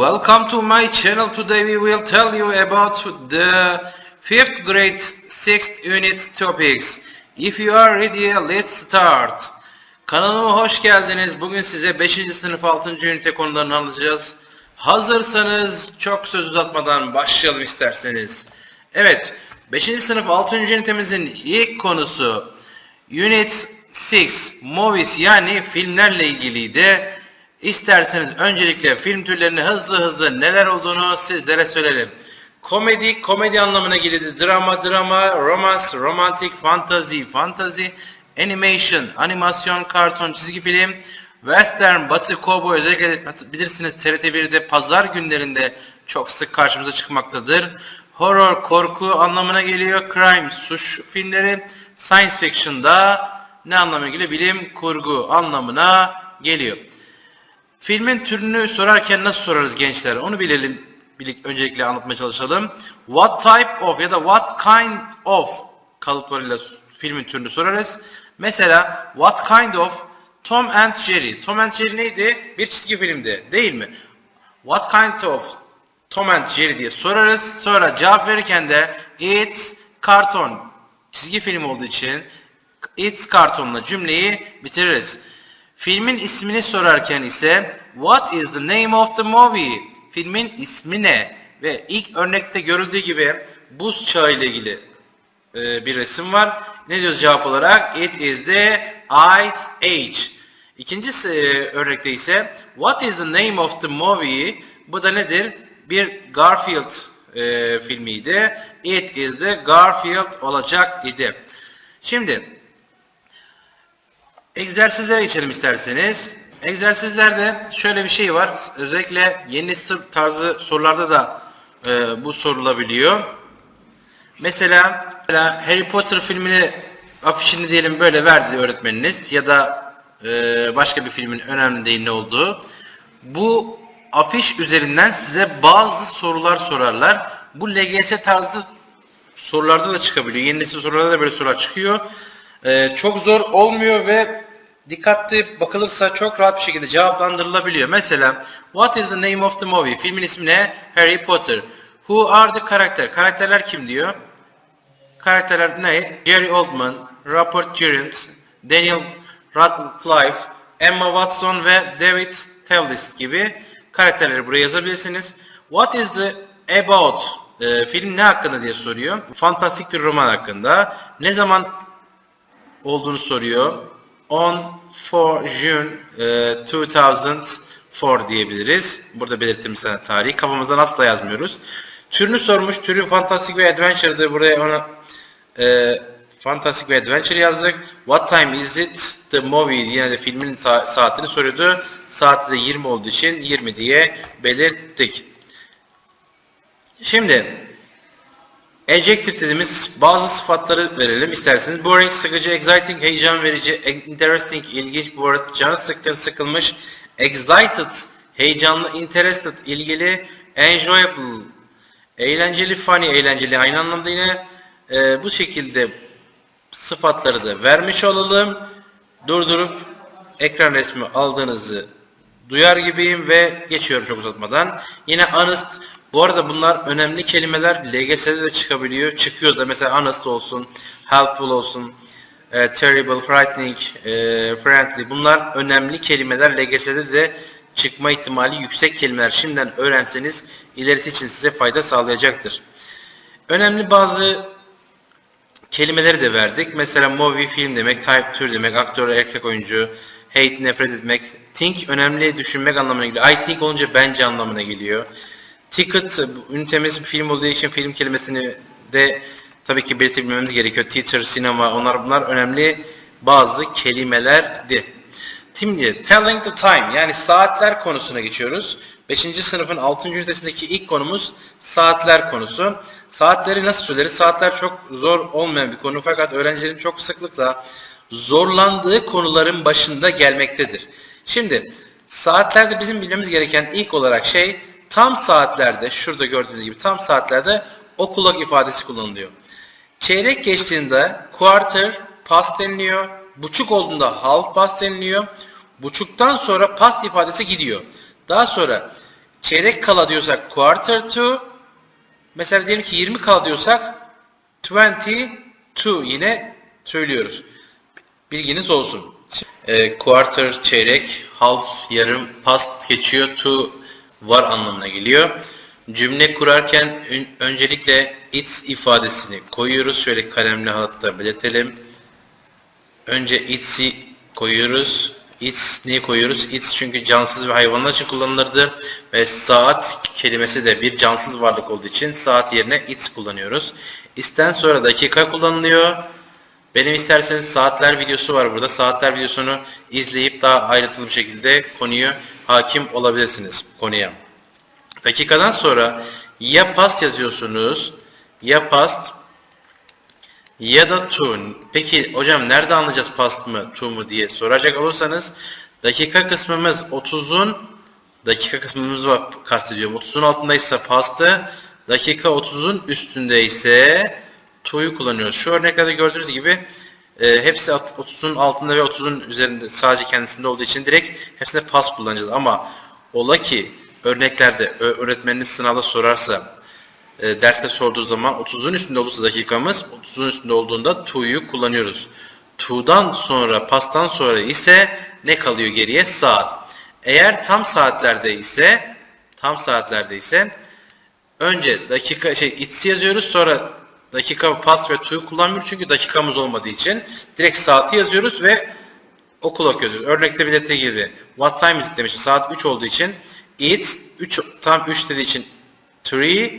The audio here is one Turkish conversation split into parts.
Welcome to my channel. Today we will tell you about the 5th grade 6th unit topics. If you are ready, let's start. Kanalıma hoş geldiniz. Bugün size 5. sınıf 6. ünite konularını anlatacağız. Hazırsanız çok söz uzatmadan başlayalım isterseniz. Evet, 5. sınıf 6. ünitemizin ilk konusu Unit 6 Movies yani filmlerle ilgiliydi. İsterseniz öncelikle film türlerini hızlı hızlı neler olduğunu sizlere söyleyelim. Komedi, komedi anlamına geliyor. Drama, drama, romance, romantik, fantasy, fantasy, animation, animasyon, karton, çizgi film, western, batı, kovboy özellikle bilirsiniz TRT1'de pazar günlerinde çok sık karşımıza çıkmaktadır. Horror, korku anlamına geliyor. Crime, suç filmleri. Science fiction'da ne anlamına geliyor? Bilim, kurgu anlamına geliyor. Filmin türünü sorarken nasıl sorarız gençler? Onu bilelim. Birlik, öncelikle anlatmaya çalışalım. What type of ya da what kind of kalıplarıyla filmin türünü sorarız. Mesela what kind of Tom and Jerry. Tom and Jerry neydi? Bir çizgi filmdi değil mi? What kind of Tom and Jerry diye sorarız. Sonra cevap verirken de it's cartoon. Çizgi film olduğu için it's cartoon'la cümleyi bitiririz. Filmin ismini sorarken ise What is the name of the movie? Filmin ismi ne? Ve ilk örnekte görüldüğü gibi buz çağı ile ilgili e, bir resim var. Ne diyoruz cevap olarak? It is the Ice Age. İkinci e, örnekte ise What is the name of the movie? Bu da nedir? Bir Garfield e, filmiydi. It is the Garfield olacak idi. Şimdi Egzersizlere geçelim isterseniz. Egzersizlerde şöyle bir şey var. Özellikle yeni nesil tarzı sorularda da e, bu sorulabiliyor. Mesela, mesela Harry Potter filmini afişini diyelim böyle verdi öğretmeniniz ya da e, başka bir filmin önemli değil ne olduğu. Bu afiş üzerinden size bazı sorular sorarlar. Bu LGS tarzı sorularda da çıkabiliyor. Yeni nesil sorularda da böyle sorular çıkıyor. Ee, çok zor olmuyor ve dikkatli bakılırsa çok rahat bir şekilde cevaplandırılabiliyor. Mesela What is the name of the movie? Filmin ismi ne? Harry Potter. Who are the character? Karakterler kim diyor? Karakterler ne? Jerry Oldman, Rupert Grint, Daniel Radcliffe, Emma Watson ve David Tewlis gibi karakterleri buraya yazabilirsiniz. What is the about? Ee, film ne hakkında diye soruyor. Fantastik bir roman hakkında. Ne zaman olduğunu soruyor. On 4 June e, 2004 diyebiliriz. Burada belirttiğim sana tarihi. Kafamızdan asla yazmıyoruz. Türünü sormuş. Türü fantastik ve adventure'dır. Buraya ona e, fantastik ve adventure yazdık. What time is it? The movie. Yine de filmin sa- saatini soruyordu. Saati de 20 olduğu için 20 diye belirttik. Şimdi Adjective dediğimiz bazı sıfatları verelim isterseniz. Boring, sıkıcı, exciting, heyecan verici, interesting, ilginç, bored, can sıkkın, sıkılmış, excited, heyecanlı, interested, ilgili, enjoyable, eğlenceli, funny, eğlenceli aynı anlamda yine e, bu şekilde sıfatları da vermiş olalım. Durdurup ekran resmi aldığınızı duyar gibiyim ve geçiyorum çok uzatmadan. Yine honest. Bu arada bunlar önemli kelimeler. LGS'de de çıkabiliyor. Çıkıyor da mesela honest olsun, helpful olsun, e, terrible, frightening, e, friendly. Bunlar önemli kelimeler. LGS'de de çıkma ihtimali yüksek kelimeler. Şimdiden öğrenseniz ilerisi için size fayda sağlayacaktır. Önemli bazı kelimeleri de verdik. Mesela movie film demek, type tür demek, aktör erkek oyuncu, hate nefret etmek, think önemli düşünmek anlamına geliyor. I think olunca bence anlamına geliyor. Ticket ünitemiz film olduğu için film kelimesini de tabii ki belirtebilmemiz gerekiyor. Theater, sinema onlar bunlar önemli bazı kelimelerdi. Şimdi telling the time yani saatler konusuna geçiyoruz. 5. sınıfın 6. ünitesindeki ilk konumuz saatler konusu. Saatleri nasıl söyleriz? Saatler çok zor olmayan bir konu fakat öğrencilerin çok sıklıkla zorlandığı konuların başında gelmektedir. Şimdi saatlerde bizim bilmemiz gereken ilk olarak şey tam saatlerde şurada gördüğünüz gibi tam saatlerde okulak ifadesi kullanılıyor. Çeyrek geçtiğinde quarter past deniliyor. Buçuk olduğunda half past deniliyor. Buçuktan sonra past ifadesi gidiyor. Daha sonra çeyrek kala diyorsak quarter to. Mesela diyelim ki 20 kala diyorsak 22 yine söylüyoruz. Bilginiz olsun. E, quarter çeyrek, half yarım, past geçiyor, to var anlamına geliyor. Cümle kurarken ön- öncelikle its ifadesini koyuyoruz. Şöyle kalemle hatta belirtelim. Önce its'i koyuyoruz. Its niye koyuyoruz? Its çünkü cansız ve hayvanlar için kullanılırdı. Ve saat kelimesi de bir cansız varlık olduğu için saat yerine its kullanıyoruz. Is'ten sonra dakika kullanılıyor. Benim isterseniz saatler videosu var burada. Saatler videosunu izleyip daha ayrıntılı bir şekilde konuyu hakim olabilirsiniz konuya. Dakikadan sonra ya past yazıyorsunuz ya past ya da to. Peki hocam nerede anlayacağız past mı to mu diye soracak olursanız dakika kısmımız 30'un dakika kısmımız var kastediyorum. 30'un altındaysa past'ı dakika 30'un üstünde ise to'yu kullanıyoruz. Şu örneklerde gördüğünüz gibi e, hepsi at- 30'un altında ve 30'un üzerinde sadece kendisinde olduğu için direkt hepsinde past kullanacağız. Ama ola ki örneklerde öğretmeniniz sınavda sorarsa e, derste sorduğu zaman 30'un üstünde olursa dakikamız 30'un üstünde olduğunda to'yu kullanıyoruz. To'dan sonra pastan sonra ise ne kalıyor geriye? Saat. Eğer tam saatlerde ise tam saatlerde ise önce dakika şey itsi yazıyoruz sonra dakika pas ve to'yu kullanmıyoruz çünkü dakikamız olmadığı için direkt saati yazıyoruz ve okul okuyoruz. Örnekte belirttiği gibi what time is it demiş. Saat 3 olduğu için it's 3 tam 3 dediği için 3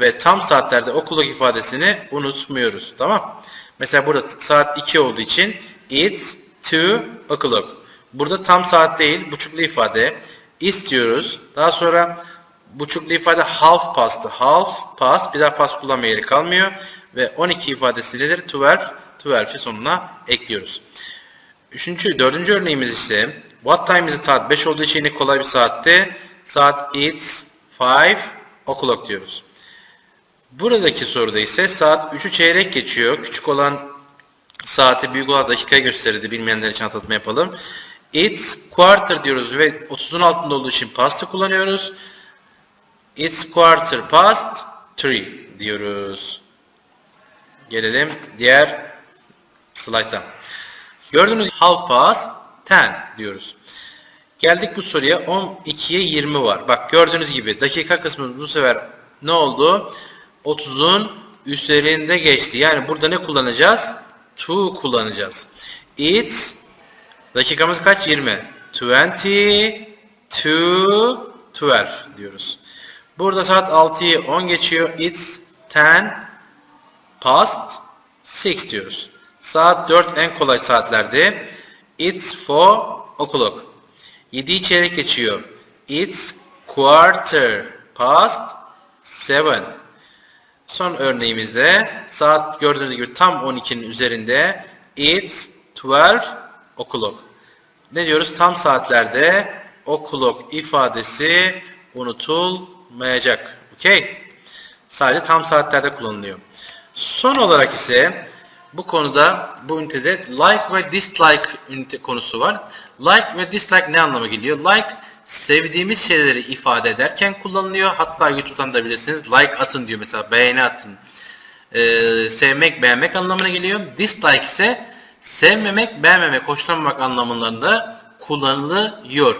ve tam saatlerde okulak ifadesini unutmuyoruz. Tamam? Mesela burada saat 2 olduğu için it's 2 o'clock. Burada tam saat değil, buçuklu ifade. Is diyoruz. Daha sonra buçuklu ifade half past'ı. Half past. Bir daha past kullanmaya gerek kalmıyor. Ve 12 ifadesi nedir? 12. 12'i sonuna ekliyoruz. Üçüncü, dördüncü örneğimiz ise what time is it? Saat 5 olduğu için kolay bir saatte. Saat it's 5 o'clock diyoruz. Buradaki soruda ise saat 3'ü çeyrek geçiyor. Küçük olan saati büyük olan dakikaya gösterirdi. Bilmeyenler için hatırlatma yapalım. It's quarter diyoruz ve 30'un altında olduğu için past'ı kullanıyoruz. It's quarter past 3 diyoruz. Gelelim diğer slayta. Gördüğünüz half past 10 diyoruz. Geldik bu soruya 12'ye 20 var. Bak gördüğünüz gibi dakika kısmı bu sefer ne oldu? 30'un üzerinde geçti. Yani burada ne kullanacağız? To kullanacağız. It's dakikamız kaç? 20. 20 to 12 diyoruz. Burada saat 6'yı 10 geçiyor. It's 10 past 6 diyoruz. Saat 4 en kolay saatlerde. It's 4 o'clock. 7'yi çeyrek geçiyor. It's quarter past 7. Son örneğimizde saat gördüğünüz gibi tam 12'nin üzerinde. It's 12 o'clock. Ne diyoruz? Tam saatlerde o'clock ifadesi unutulmayacak. Okey? Sadece tam saatlerde kullanılıyor. Son olarak ise bu konuda bu ünitede like ve dislike ünite konusu var. Like ve dislike ne anlama geliyor? Like sevdiğimiz şeyleri ifade ederken kullanılıyor. Hatta YouTube'dan da bilirsiniz like atın diyor mesela beğeni atın. Ee, sevmek beğenmek anlamına geliyor. Dislike ise sevmemek beğenmemek hoşlanmamak anlamlarında kullanılıyor.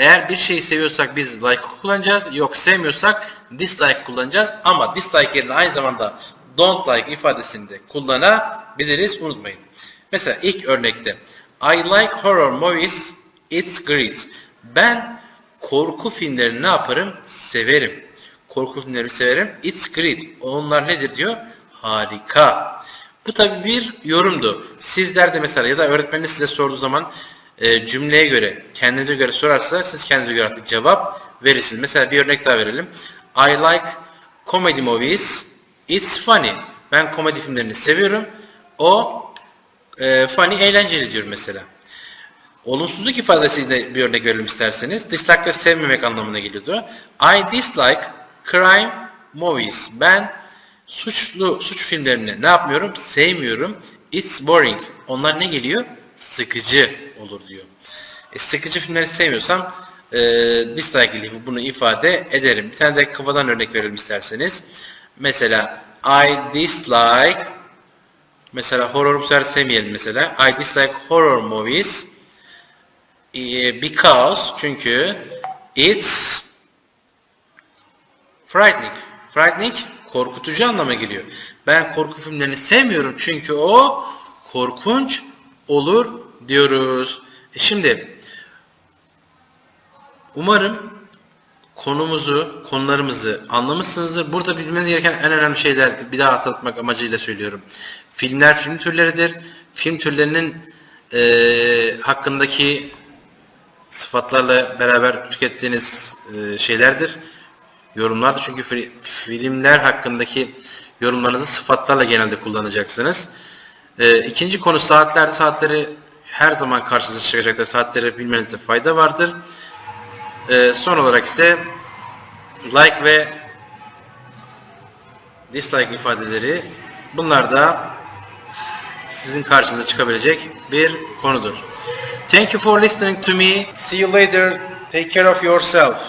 Eğer bir şeyi seviyorsak biz like kullanacağız. Yok sevmiyorsak dislike kullanacağız. Ama dislike yerine aynı zamanda don't like ifadesini de kullanabiliriz. Unutmayın. Mesela ilk örnekte I like horror movies. It's great. Ben korku filmlerini ne yaparım? Severim. Korku filmlerini severim. It's great. Onlar nedir diyor? Harika. Bu tabi bir yorumdu. Sizler de mesela ya da öğretmeniniz size sorduğu zaman e, cümleye göre, kendinize göre sorarsa siz kendinize göre artık cevap verirsiniz. Mesela bir örnek daha verelim. I like comedy movies. It's funny. Ben komedi filmlerini seviyorum. O e, funny, eğlenceli diyor mesela. Olumsuzluk ifadesiyle bir örnek verelim isterseniz. Dislike de sevmemek anlamına geliyordu. I dislike crime movies. Ben suçlu suç filmlerini ne yapmıyorum? Sevmiyorum. It's boring. Onlar ne geliyor? Sıkıcı olur diyor. E, sıkıcı filmleri sevmiyorsam e, dislike bunu ifade ederim. Bir tane de kafadan örnek verelim isterseniz. Mesela I dislike mesela horror bu sevmeyelim mesela. I dislike horror movies e, because çünkü it's frightening. Frightening korkutucu anlama geliyor. Ben korku filmlerini sevmiyorum çünkü o korkunç olur diyoruz. E şimdi umarım konumuzu, konularımızı anlamışsınızdır. Burada bilmeniz gereken en önemli şeyler bir daha hatırlatmak amacıyla söylüyorum. Filmler film türleridir. Film türlerinin eee, hakkındaki sıfatlarla beraber tükettiğiniz eee, şeylerdir. Yorumlardır. Çünkü fi- filmler hakkındaki yorumlarınızı sıfatlarla genelde kullanacaksınız. Eee ikinci konu saatlerdi. Saatleri her zaman karşınıza çıkacaktır. Saatleri bilmenizde fayda vardır. Ee, son olarak ise like ve dislike ifadeleri bunlar da sizin karşınıza çıkabilecek bir konudur. Thank you for listening to me. See you later. Take care of yourself.